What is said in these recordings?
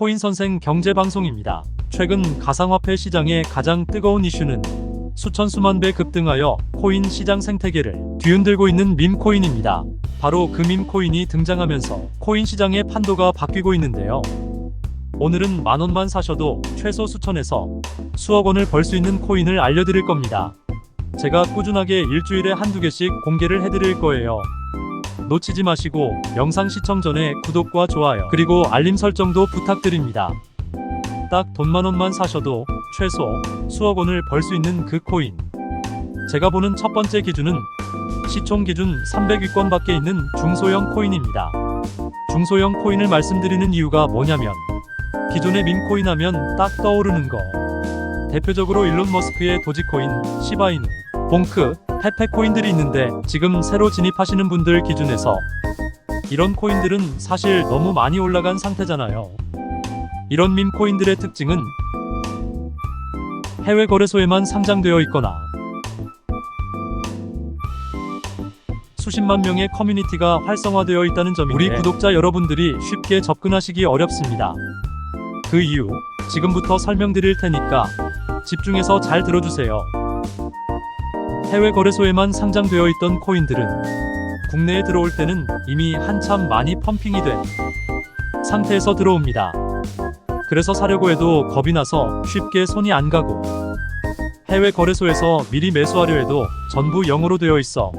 코인 선생 경제 방송입니다. 최근 가상화폐 시장의 가장 뜨거운 이슈는 수천 수만 배 급등하여 코인 시장 생태계를 뒤흔들고 있는 밈코인입니다. 바로 그 밈코인이 등장하면서 코인 시장의 판도가 바뀌고 있는데요. 오늘은 만 원만 사셔도 최소 수천에서 수억 원을 벌 수 있는 코인을 알려드릴 겁니다. 제가 꾸준하게 일주일에 한두 개씩 공개를 해드릴 거예요. 놓치지 마시고 영상 시청 전에 구독과 좋아요 그리고 알림 설정도 부탁드립니다. 딱 돈만 원만 사셔도 최소 수억 원을 벌 수 있는 그 코인. 제가 보는 첫 번째 기준은 시총 기준 300위권 밖에 있는 중소형 코인입니다. 중소형 코인을 말씀드리는 이유가 뭐냐면 기존의 밈코인 하면 딱 떠오르는 거. 대표적으로 일론 머스크의 도지코인, 시바이누, 봉크, 페페 코인들이 있는데 지금 새로 진입하시는 분들 기준에서 이런 코인들은 사실 너무 많이 올라간 상태잖아요. 이런 밈 코인들의 특징은 해외 거래소에만 상장되어 있거나 수십만 명의 커뮤니티가 활성화되어 있다는 점인데 우리 구독자 여러분들이 쉽게 접근하시기 어렵습니다. 그 이유 지금부터 설명드릴 테니까 집중해서 잘 들어주세요. 해외 거래소에만 상장되어 있던 코인들은 국내에 들어올 때는 이미 한참 많이 펌핑이 된 상태에서 들어옵니다. 그래서 사려고 해도 겁이 나서 쉽게 손이 안 가고 해외 거래소에서 미리 매수하려 해도 전부 영어로 되어 있어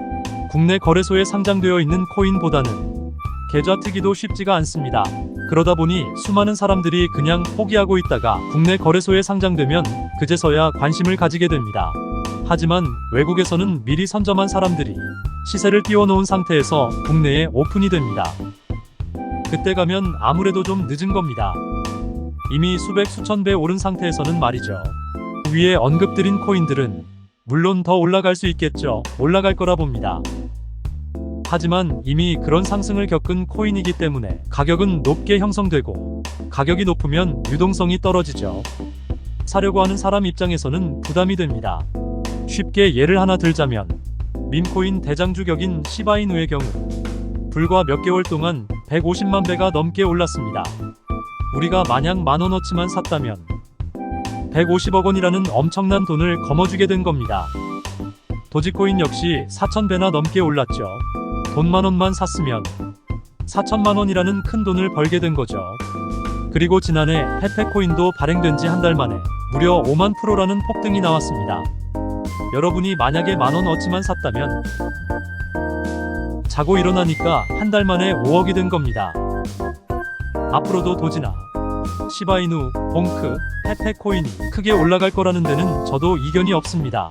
국내 거래소에 상장되어 있는 코인보다는 계좌 트기도 쉽지가 않습니다. 그러다 보니 수많은 사람들이 그냥 포기하고 있다가 국내 거래소에 상장되면 그제서야 관심을 가지게 됩니다. 하지만 외국에서는 미리 선점한 사람들이 시세를 띄워놓은 상태에서 국내에 오픈이 됩니다. 그때 가면 아무래도 좀 늦은 겁니다. 이미 수백 수천 배 오른 상태에서는 말이죠. 위에 언급드린 코인들은 물론 더 올라갈 수 있겠죠. 올라갈 거라 봅니다. 하지만 이미 그런 상승을 겪은 코인이기 때문에 가격은 높게 형성되고 가격이 높으면 유동성이 떨어지죠. 사려고 하는 사람 입장에서는 부담이 됩니다. 쉽게 예를 하나 들자면 민코인 대장주 격인 시바이누의 경우 불과 몇 개월 동안 150만 배가 넘게 올랐습니다. 우리가 만약 만 원어치만 샀다면 150억 원이라는 엄청난 돈을 거머쥐게 된 겁니다. 도지코인 역시 4,000배나 넘게 올랐죠. 돈만 원만 샀으면 4천만 원이라는 큰 돈을 벌게 된 거죠. 그리고 지난해 페페코인도 발행된 지 한 달 만에 무려 5만 프로라는 폭등이 나왔습니다. 여러분이 만약에 만원 어치만 샀다면 자고 일어나니까 한 달 만에 5억이 된 겁니다. 앞으로도 도지나 시바이누, 봉크, 페페코인이 크게 올라갈 거라는 데는 저도 이견이 없습니다.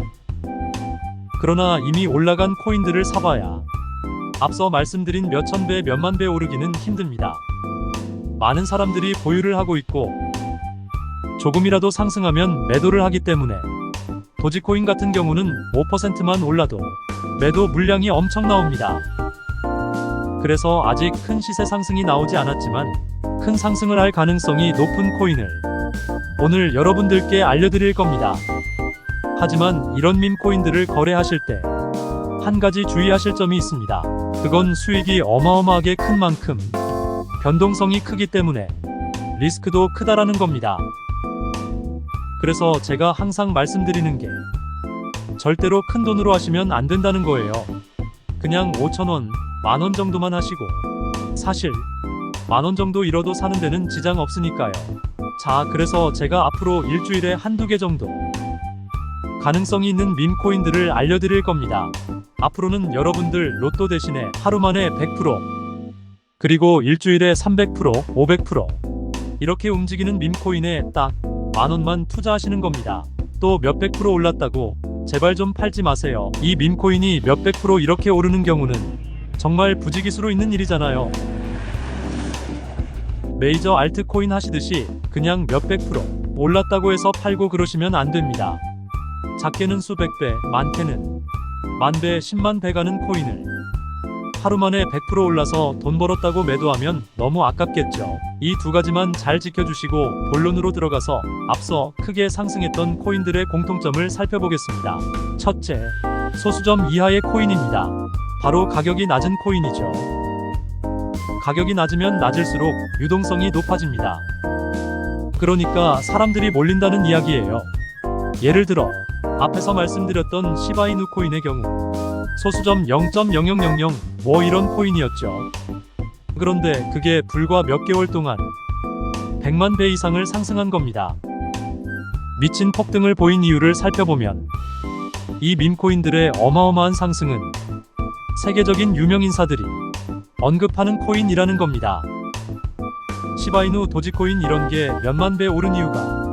그러나 이미 올라간 코인들을 사봐야 앞서 말씀드린 몇천 배, 몇만 배 오르기는 힘듭니다. 많은 사람들이 보유를 하고 있고 조금이라도 상승하면 매도를 하기 때문에 도지코인 같은 경우는 5%만 올라도 매도 물량이 엄청 나옵니다. 그래서 아직 큰 시세 상승이 나오지 않았지만 큰 상승을 할 가능성이 높은 코인을 오늘 여러분들께 알려드릴 겁니다. 하지만 이런 밈 코인들을 거래하실 때 한 가지 주의하실 점이 있습니다. 그건 수익이 어마어마하게 큰 만큼 변동성이 크기 때문에 리스크도 크다라는 겁니다. 그래서 제가 항상 말씀드리는 게 절대로 큰 돈으로 하시면 안 된다는 거예요. 그냥 5천원, 만 원 정도만 하시고 사실 만 원 정도 잃어도 사는 데는 지장 없으니까요. 자, 그래서 제가 앞으로 일주일에 한두 개 정도 가능성이 있는 밈코인들을 알려드릴 겁니다. 앞으로는 여러분들 로또 대신에 하루 만에 100% 그리고 일주일에 300%, 500% 이렇게 움직이는 밈코인에 딱 만 원만 투자하시는 겁니다. 또 몇백 프로 올랐다고 제발 좀 팔지 마세요. 이 밈코인이 몇백 프로 이렇게 오르는 경우는 정말 부지기수로 있는 일이잖아요. 메이저 알트코인 하시듯이 그냥 몇백 프로 올랐다고 해서 팔고 그러시면 안 됩니다. 작게는 수백 배, 많게는 만 배, 10만 배 가는 코인을 하루 만에 100% 올라서 돈 벌었다고 매도하면 너무 아깝겠죠. 이 두 가지만 잘 지켜주시고 본론으로 들어가서 앞서 크게 상승했던 코인들의 공통점을 살펴보겠습니다. 첫째, 소수점 이하의 코인입니다. 바로 가격이 낮은 코인이죠. 가격이 낮으면 낮을수록 유동성이 높아집니다. 그러니까 사람들이 몰린다는 이야기예요. 예를 들어 앞에서 말씀드렸던 시바이누 코인의 경우 소수점 0.0000 뭐 이런 코인이었죠. 그런데 그게 불과 몇 개월 동안 100만 배 이상을 상승한 겁니다. 미친 폭등을 보인 이유를 살펴보면 이 밈코인들의 어마어마한 상승은 세계적인 유명 인사들이 언급하는 코인이라는 겁니다. 시바이누 도지코인 이런 게 몇만 배 오른 이유가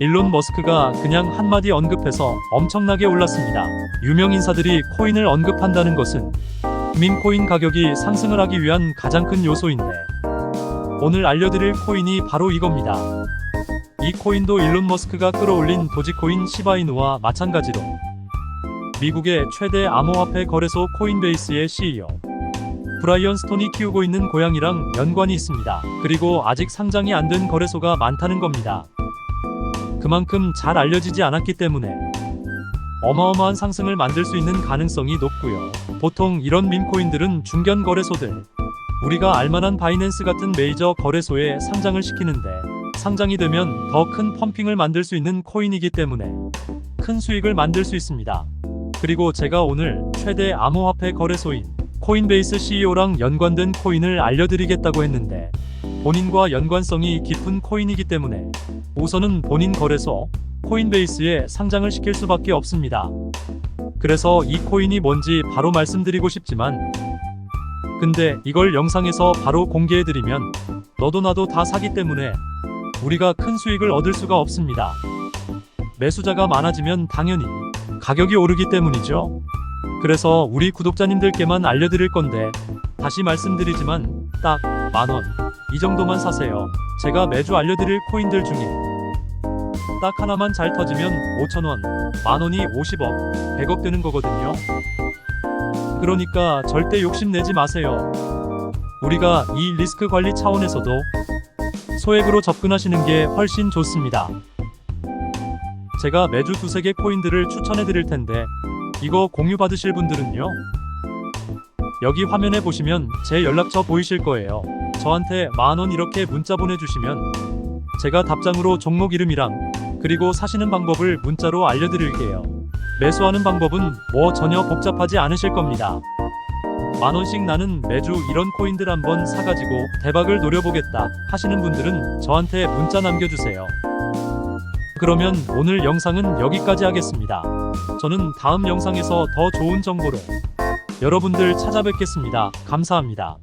일론 머스크가 그냥 한마디 언급해서 엄청나게 올랐습니다. 유명 인사들이 코인을 언급한다는 것은 밈코인 가격이 상승을 하기 위한 가장 큰 요소인데 오늘 알려드릴 코인이 바로 이겁니다. 이 코인도 일론 머스크가 끌어올린 도지코인 시바이누와 마찬가지로 미국의 최대 암호화폐 거래소 코인베이스의 CEO 브라이언 스톤이 키우고 있는 고양이랑 연관이 있습니다. 그리고 아직 상장이 안 된 거래소가 많다는 겁니다. 그만큼 잘 알려지지 않았기 때문에 어마어마한 상승을 만들 수 있는 가능성이 높고요. 보통 이런 밈코인들은 중견 거래소들, 우리가 알만한 바이낸스 같은 메이저 거래소에 상장을 시키는데 상장이 되면 더 큰 펌핑을 만들 수 있는 코인이기 때문에 큰 수익을 만들 수 있습니다. 그리고 제가 오늘 최대 암호화폐 거래소인 코인베이스 CEO랑 연관된 코인을 알려드리겠다고 했는데 본인과 연관성이 깊은 코인이기 때문에 우선은 본인 거래소 코인베이스에 상장을 시킬 수밖에 없습니다. 그래서 이 코인이 뭔지 바로 말씀드리고 싶지만 근데 이걸 영상에서 바로 공개해드리면 너도 나도 다 사기 때문에 우리가 큰 수익을 얻을 수가 없습니다. 매수자가 많아지면 당연히 가격이 오르기 때문이죠. 그래서 우리 구독자님들께만 알려드릴 건데 다시 말씀드리지만 딱 만원 이 정도만 사세요. 제가 매주 알려드릴 코인들 중에 딱 하나만 잘 터지면 5천원, 만원이 50억, 100억 되는 거거든요. 그러니까 절대 욕심내지 마세요. 우리가 이 리스크 관리 차원에서도 소액으로 접근하시는 게 훨씬 좋습니다. 제가 매주 두세 개 코인들을 추천해 드릴 텐데 이거 공유 받으실 분들은요. 여기 화면에 보시면 제 연락처 보이실 거예요. 저한테 만 원 이렇게 문자 보내주시면 제가 답장으로 종목 이름이랑 그리고 사시는 방법을 문자로 알려드릴게요. 매수하는 방법은 뭐 전혀 복잡하지 않으실 겁니다. 만 원씩 나는 매주 이런 코인들 한번 사가지고 대박을 노려보겠다 하시는 분들은 저한테 문자 남겨주세요. 그러면 오늘 영상은 여기까지 하겠습니다. 저는 다음 영상에서 더 좋은 정보로 여러분들 찾아뵙겠습니다. 감사합니다.